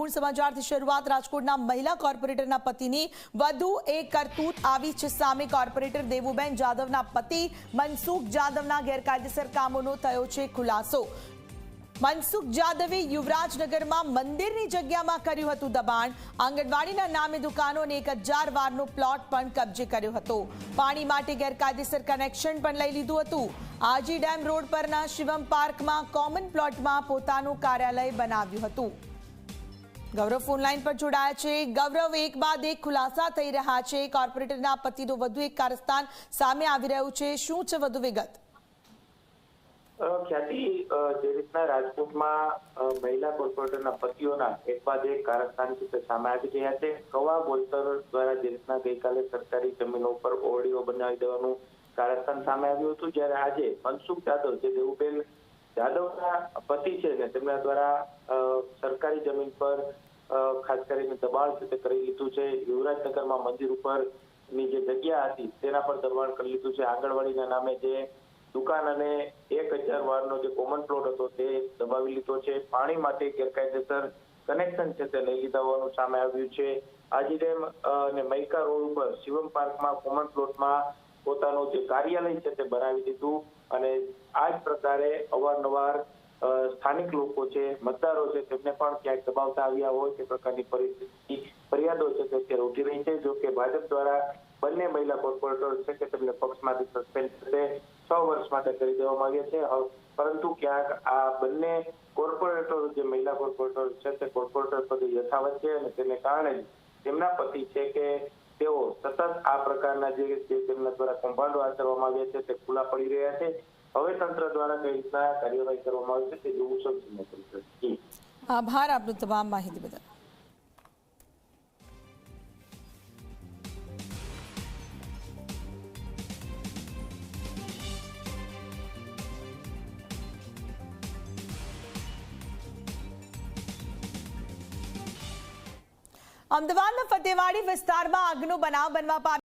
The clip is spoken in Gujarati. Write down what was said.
મહત્વપૂર્ણ સમાચારથી શરૂઆત. રાજકોટના મહિલા કોર્પોરેટરના પતિની વધુ એક કરતૂત આવી છે સામે કોર્પોરેટર દેવુબેન જાદવના પતિ મનસુખ જાદવના ગેરકાયદેસર કામોનો થયો છે ખુલાસો. મનસુખ જાદવે યુવરાજનગરમાં મંદિરની જગ્યામાં કર્યું હતું દબાણ. આંગણવાડીના નામે દુકાનો અને એક હજાર વારનો પ્લોટ પણ કબજે કર્યો હતો. પાણી માટે ગેરકાયદેસર કનેક્શન પણ લઈ લીધું હતું. આજી ડેમ રોડ પરના શિવમ પાર્કમાં કોમન પ્લોટમાં પોતાનું કાર્યાલય બનાવ્યું હતું. ગૌરવ ફોનલાઈન પર જોડાયા છે. ગૌરવ, એક બાદ એક ખુલાસા થઈ રહ્યા છે. કોર્પોરેટરના પતિનું વધુ એક કારસ્તાન સામે આવી રહ્યું છે. શું છે વધુ વિગત? ખ્યાતિ જે રીતના રાજકોટમાં મહિલા કોર્પોરેટરના પતિઓના એક બાદ એક કારસ્તાન સામે આવી રહ્યા છે. કવા બોલતર દ્વારા જે રીતના ગઈકાલે સરકારી જમીનો ઉપર ઓરડીઓ બનાવી દેવાનું કારસ્તાન સામે આવ્યું હતું, જ્યારે આજે મનસુખ જાદવ, જે દેવુબેન જાદવના પતિ છે ને તેમના દ્વારા સરકારી જમીન પર ખાસ કરીને દબાણ છે તે કરી લીધું છે. યુવરાજનગરમાં મંદિર ઉપરની જે જગ્યા હતી તેના પર દબાણ કરી લીધું છે. આંગણવાડીના નામે જે દુકાન અને એક હજાર વારનો જે કોમન પ્લોટ હતો તે દબાવી લીધો છે. પાણી માટે ગેરકાયદેસર કનેક્શન છે તે લઈ લીધા હોવાનું સામે આવ્યું છે. આજીડેમ ડેમ અને મૈકા રોડ ઉપર શિવમ પાર્કમાં કોમન પ્લોટમાં પોતાનું જે કાર્યાલય છે તે બનાવી દીધું અને આ જ પ્રકારે અવારનવાર સ્થાનિક લોકો છે, મતદારો છે, તેમને પણ ક્યાંક દબાવતા આવ્યા હોય તે પ્રકારની પરિસ્થિતિ, ફરિયાદો છે તે અત્યારે ઉઠી રહી છે. જો કે ભાજપ દ્વારા બંને મહિલા કોર્પોરેટર છે કે તેમને પક્ષમાંથી સસ્પેન્ડ કરે છ વર્ષ માટે કરી દેવામાં આવ્યા છે. પરંતુ ક્યાંક આ બંને કોર્પોરેટર જે મહિલા કોર્પોરેટર છે તે કોર્પોરેટર પદે યથાવત છે અને તેને કારણે તેમના પતિ છે કે તેઓ સતત આ પ્રકારના જે તેમના દ્વારા કૌભાંડો આચરવામાં આવ્યા છે, તે ખુલ્લા પડી રહ્યા છે. હવે તંત્ર દ્વારા કઈ રીતના કાર્યવાહી કરવામાં આવશે તે જોવું સૌથી મોટું છે. આભાર આપનો તમામ માહિતી બદલ. અમદાવાદના ફતેવાડી વિસ્તારમાં આગનો બનાવ બનવા પામ્યો